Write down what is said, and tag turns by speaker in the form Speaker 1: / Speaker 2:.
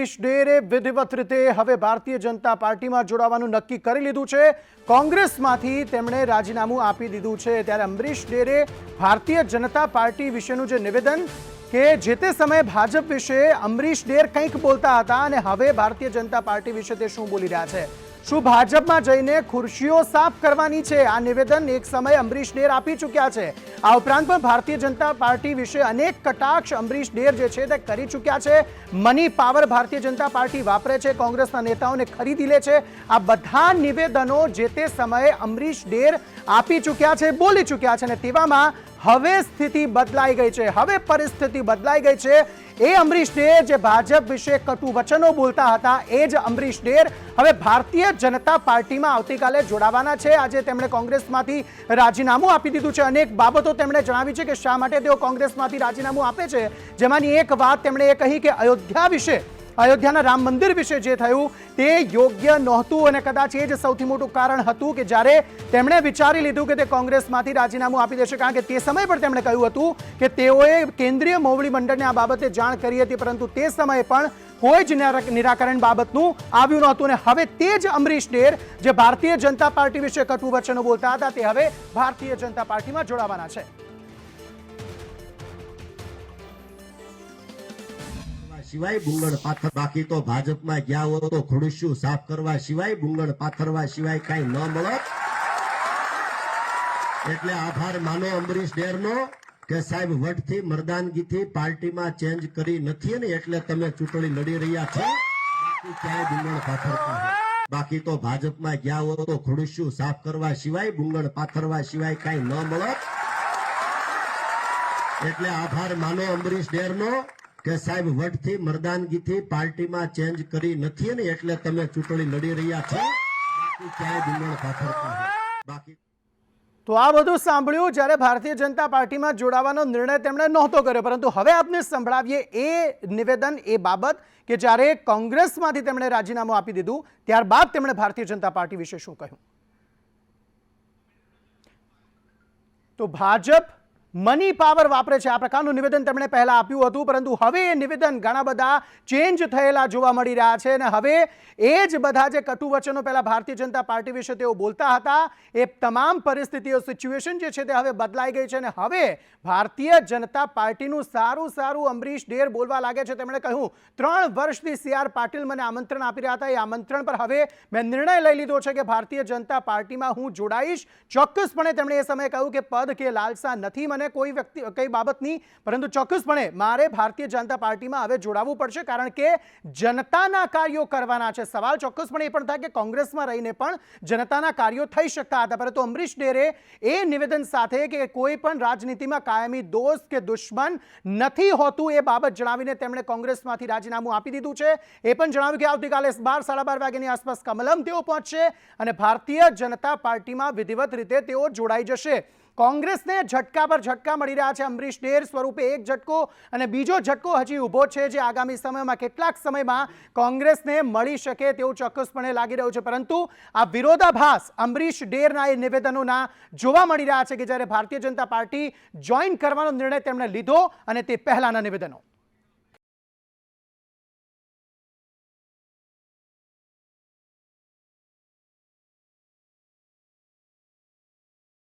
Speaker 1: અમરીશ ડેરે વિધિવત રીતે હવે ભારતીય જનતા પાર્ટીમાં જોડાવાનું નક્કી કરી લીધું છે. કોંગ્રેસમાંથી તેમણે રાજીનામું આપી દીધું છે. ત્યારે અમરીશ ડેરે ભારતીય જનતા પાર્ટી વિશેનું જે નિવેદન કે જે તે સમયે ભાજપ વિશે અમરીશ ડેર કંઈક બોલતા હતા અને હવે ભારતીય જનતા પાર્ટી વિશે તે શું બોલી રહ્યા છે? શું ભાજપમાં જઈને ખુરશીઓ સાફ કરવાની છે? આ નિવેદન એક સમયે અમરીશ ડેર આપી ચૂક્યા છે. આ ઉપરાંત પણ ભારતીય જનતા પાર્ટી વિશે અનેક કટાક્ષ અમરીશ ડેર જે છે તે કરી ચૂક્યા છે. Money power Bharatiya Janata party વાપરે છે, કોંગ્રેસના નેતાઓને ખરીદી લે છે. આ બધા નિવેદનો જે તે સમયે અમરીશ ડેર આપી ચૂક્યા છે, બોલી ચૂક્યા છે અને તેવામાં હવે સ્થિતિ બદલાઈ ગઈ છે. હવે પરિસ્થિતિ બદલાઈ ગઈ છે. એ અમરીશ ડેર જે ભાજપ વિશે કટુ વચનો બોલતા હતા, એ જ અમરીશ ડેર હવે ભારતીય જનતા પાર્ટીમાં આવતીકાલે જોડાવાના છે. આજે તેમણે કોંગ્રેસમાંથી રાજીનામું આપી દીધું છે. અનેક બાબતો તેમણે જણાવી છે કે શા માટે તેઓ કોંગ્રેસમાંથી રાજીનામું આપે છે? જેમાંની એક વાત તેમણે એ કહી કે અયોધ્યા વિશે અયોધ્યાના રામ મંદિર વિશે જે થયું તે યોગ્ય નહોતું અને કદાચ એ જ સૌથી મોટું કારણ હતું કે જ્યારે તેમણે વિચારી લીધું કે તે કોંગ્રેસમાંથી રાજીનામું આપી દેશે, કારણ કે તે સમય પણ તેમણે કહ્યું હતું કે તેઓએ કેન્દ્રીય મોવડી મંડળને આ બાબતે જાણ કરી હતી, પરંતુ તે સમયે પણ કોઈ જ નિરા- નિરાકરણ બાબતનું આવ્યું નહોતું અને હવે તે જ અમરીશ ડેર, જે ભારતીય જનતા પાર્ટી વિશે કટુ વચનો બોલતા હતા, તે હવે ભારતીય જનતા પાર્ટીમાં જોડાવાના છે.
Speaker 2: સિવાય બુંગળ પાથર બાકી તો ભાજપમાં ગયા હો તો ખુડશું સાફ કરવા સિવાય બુંગળ પાથરવા સિવાય કઈ ન મળત. એટલે આભાર માનો અમરીશ ડેરનો કે સાહેબ વટથી, મરદાનગીથી પાર્ટીમાં ચેન્જ કરી નથી ને એટલે તમે ચૂંટણી લડી રહ્યા છો. બાકી ક્યાંય બુંગળ પાથરતા બાકી તો ભાજપમાં ગયા હો તો ખુડશું સાફ કરવા સિવાય બુંગળ પાથરવા સિવાય કઈ ન મળત. એટલે આભાર માનો અમરીશ ડેરનો કે સાહેબ, વટથી, મરદાનગીથી પાર્ટીમાં ચેન્જ કરી નથી ને એટલે તમે ચૂંટણી લડી રહ્યા છો? બાકી ક્યાંય ડુંગળ પાથરતા બાકી
Speaker 1: તો આ બધું સાંભળ્યું જ્યારે ભારતીય જનતા પાર્ટીમાં જોડાવાનો નિર્ણય તેમણે નહોતો કર્યો, પરંતુ હવે આપને સંભળાવીએ એ નિવેદન, એ બાબત કે જ્યારે કોંગ્રેસમાંથી તેમણે રાજીનામું આપી દીધું, ત્યારબાદ તેમણે ભારતીય જનતા પાર્ટી વિશે શું કહ્યું? તો ભાજપ મની પાવર વાપરે છે. આ પ્રકારનું નિવેદન તેમણે પહેલાં આપ્યું હતું, પરંતુ હવે એ નિવેદન ઘણા બધા ચેન્જ થયેલા જોવા મળી રહ્યા છે અને હવે એ જ બધા જે કટુ વચનો પહેલા ભારતીય જનતા પાર્ટી વિશે તેઓ બોલતા હતા, એ તમામ પરિસ્થિતિઓ સિચ્યુએશન જે છે તે હવે બદલાઈ ગઈ છે અને હવે ભારતીય જનતા પાર્ટીનું સારું સારું અમરીશ ડેર બોલવા લાગે છે. તેમણે કહ્યું, ત્રણ વર્ષથી સી આર પાટીલ મને આમંત્રણ આપી રહ્યા હતા. એ આમંત્રણ પર હવે મેં નિર્ણય લઈ લીધો છે કે ભારતીય જનતા પાર્ટીમાં હું જોડાઈશ. ચોક્કસપણે તેમણે એ સમયે કહ્યું કે પદ કે લાલસા નથી મને કોઈ વ્યક્તિ કઈ બાબતની પરંતુ ચોક્કસપણે મારે ભારતીય જનતા પાર્ટીમાં હવે જોડાવવું પડશે કારણ કે જનતાના કાર્યો કરવાના છે. સવાલ ચોક્કસપણે એ પણ થાય કે કોંગ્રેસમાં રહીને પણ જનતાના કાર્યો થઈ શકતા હતા. પરંતુ અમરીશ ડેરે એ નિવેદન સાથે કે કોઈ પણ રાજનીતિમાં કાયમી દોસ્ત કે દુશ્મન નથી હોતું એ બાબત જણાવીને તેમણે કોંગ્રેસમાંથી રાજીનામું આપી દીધું છે. એ પણ જણાવ્યું કે આવતીકાલે બાર, સાડા બાર વાગ્યાની આસપાસ કમલમ તેઓ પહોંચશે અને ભારતીય જનતા પાર્ટીમાં વિધિવત રીતે તેઓ જોડાઈ જશે. કોંગ્રેસને ઝટકા પર ઝટકા મળી રહ્યા છે. અમરીશ ડેર સ્વરૂપે એક ઝટકો અને બીજો ઝટકો હજી ઊભો છે જે આગામી સમયમાં, કેટલાક સમયમાં કોંગ્રેસને મળી શકે તેવું ચોક્કસપણે લાગી રહ્યું છે. પરંતુ આ વિરોધાભાસ અમરીશ ડેરના એ નિવેદનોના જોવા મળી રહ્યા છે કે જ્યારે ભારતીય જનતા પાર્ટી જોઈન કરવાનો નિર્ણય તેમણે લીધો અને તે પહેલાના નિવેદનો.